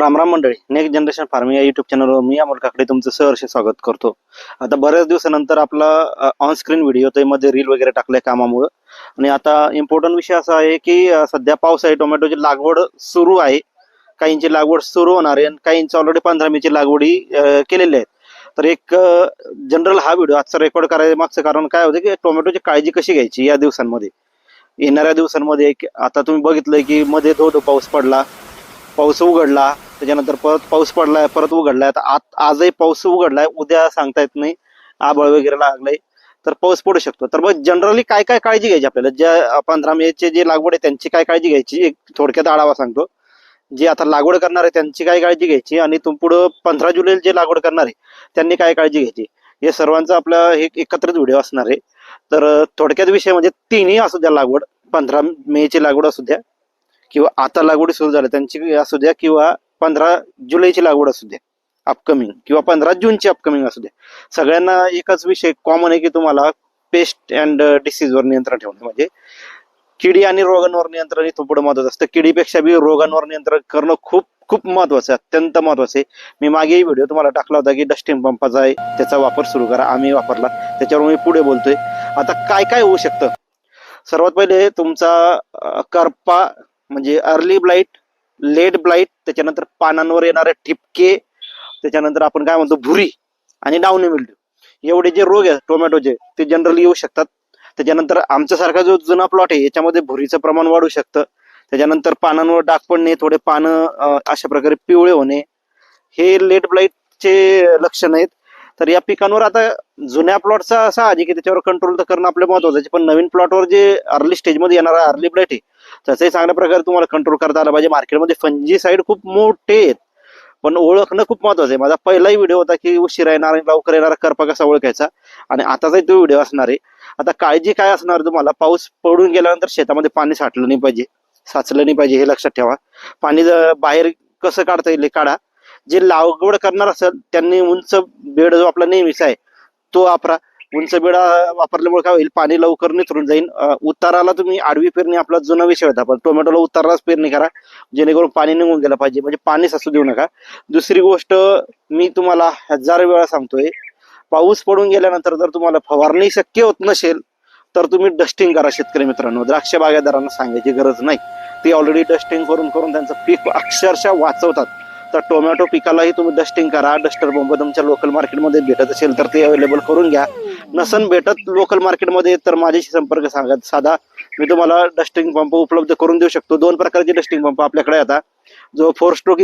रामराम मंडळी next generation farming या युट्यूब चॅनलवर मी अमोल काकडे तुमचं सहर्ष स्वागत करतो. आता बऱ्याच दिवसानंतर आपला ऑन स्क्रीन व्हिडिओ त्यामध्ये रील वगैरे टाकल्या कामामुळं. आणि आता इम्पॉर्टंट विषय असा आहे की सध्या पाऊस आहे टोमॅटोची लागवड सुरू आहे. काहींची लागवड सुरू होणार आहे आणि काहींची ऑलरेडी पंधरा मेची लागवडी केलेली आहेत. तर एक जनरल हा व्हिडिओ आजचा रेकॉर्ड करायचं मागचं कारण काय होतं की टोमॅटोची काळजी कशी घ्यायची या दिवसांमध्ये? येणाऱ्या दिवसांमध्ये एक- आता तुम्ही बघितलंय की मध्ये धो धो पाऊस पडला पाऊस उघडला त्याच्यानंतर परत पाऊस पडलाय परत उघडलाय. आता आजही पाऊस उघडलाय उद्या सांगता येत नाही. आबळ वगैरे लागलंय. तर पाऊस पडू शकतो. तर मग जनरली काय काय काळजी घ्यायची आपल्याला? ज्या पंधरा मेचे जे लागवड आहे त्यांची काय काळजी घ्यायची? एक थोडक्यात आढावा सांगतो. जे आता लागवड करणार आहे त्यांची काय काळजी घ्यायची? आणि तुम पुढं पंधरा जुलै जे लागवड करणार आहे त्यांनी काय काळजी घ्यायची? हे सर्वांचा आपला हे एकत्रित व्हिडिओ असणार आहे. तर थोडक्यात विषय म्हणजे तिन्ही असू द्या लागवड पंधरा मेची लागवड असू द्या किंवा आता लागवडी सुरू झाल्या त्यांची असू द्या किंवा पंधरा जुलैची लागवड असू द्या अपकमिंग किंवा पंधरा जूनची अपकमिंग असू द्या सगळ्यांना एकच विषय कॉमन आहे की तुम्हाला पेस्ट अँड डिसीजवर नियंत्रण ठेवणे. म्हणजे किडी आणि रोगांवर नियंत्रण इथं पुढे महत्वाचं असतं. किडीपेक्षा बी रोगांवर नियंत्रण करणं खूप खूप महत्वाचं आहे. अत्यंत महत्वाचं आहे. मी मागेही व्हिडिओ तुम्हाला टाकला होता की डस्टिंग पंपाचा आहे त्याचा वापर सुरू करा. आम्ही वापरला. त्याच्यावर मी पुढे बोलतोय. आता काय काय होऊ शकतं? सर्वात पहिले तुमचा करपा म्हणजे अर्ली ब्लाईट लेड ब्लाईट त्याच्यानंतर पानांवर येणारे ठिपके त्याच्यानंतर आपण काय म्हणतो भुरी आणि डाऊनी मिल्ड्यू एवढे जे रोग आहेत टोमॅटोचे ते जनरली येऊ शकतात. त्याच्यानंतर आमच्यासारखा जो जुना प्लॉट आहे याच्यामध्ये भुरीचं प्रमाण वाढू शकतं. त्याच्यानंतर पानांवर डाग पडणे थोडे पानं अशा प्रकारे पिवळे होणे. हे लेट ब्लाईटचे लक्षण आहेत. तर या पिकांवर आता जुन्या प्लॉटचा असा आहे की त्याच्यावर कंट्रोल तर करणं आपल्या महत्वाचं आहे. पण नवीन प्लॉटवर जे अर्ली स्टेजमध्ये येणारा अर्ली ब्लाईट आहे त्याचाही चांगल्या प्रकारे तुम्हाला कंट्रोल करता आला पाहिजे. मार्केटमध्ये फंजी साईड खूप मोठे आहेत. पण ओळखणं खूप महत्वाचं आहे. माझा पहिलाही व्हिडिओ होता की उशिरा येणार आणि लवकर येणारा करपा कसा ओळखायचा? आणि आताचाही तो व्हिडिओ असणार आहे. आता काळजी काय असणार तुम्हाला? पाऊस पडून गेल्यानंतर शेतामध्ये पाणी साठलं नाही पाहिजे. साचलं नाही पाहिजे हे लक्षात ठेवा. पाणी बाहेर कसं काढता येईल हे काढा. जे लागवड करणार असेल त्यांनी उंच बेड जो आपला नेहमीचा आहे तो वापरा. उंच बेडा वापरल्यामुळे काय होईल पाणी लवकर निथरून जाईल. उताराला तुम्ही आडवी पेरणी आपला जुना विषय होता पण टोमॅटोला उतारालाच पेरणी करा जेणेकरून पाणी निघून गेलं पाहिजे. म्हणजे पाणी साचू देऊ नका. दुसरी गोष्ट मी तुम्हाला हजार वेळा सांगतोय पाऊस पडून गेल्यानंतर जर तुम्हाला फवारणी शक्य होत नसेल तर तुम्ही डस्टिंग करा शेतकरी मित्रांनो. द्राक्ष बागायदारांना सांगायची गरज नाही. ते ऑलरेडी डस्टिंग करून करून त्यांचं पीक अक्षरशः वाचवतात. तर टोमॅटो पिकालाही तुम्ही डस्टिंग करा. डस्टर पंप तुमच्या लोकल मार्केटमध्ये भेटत असेल तर ते अवेलेबल करून घ्या. नसन भेटत लोकल मार्केटमध्ये तर माझ्याशी संपर्क सांगा. साधा मी तुम्हाला डस्टिंग पंप उपलब्ध करून देऊ शकतो. दोन प्रकारचे डस्टिंग पंप आपल्याकडे आता. जो फोर स्ट्रोक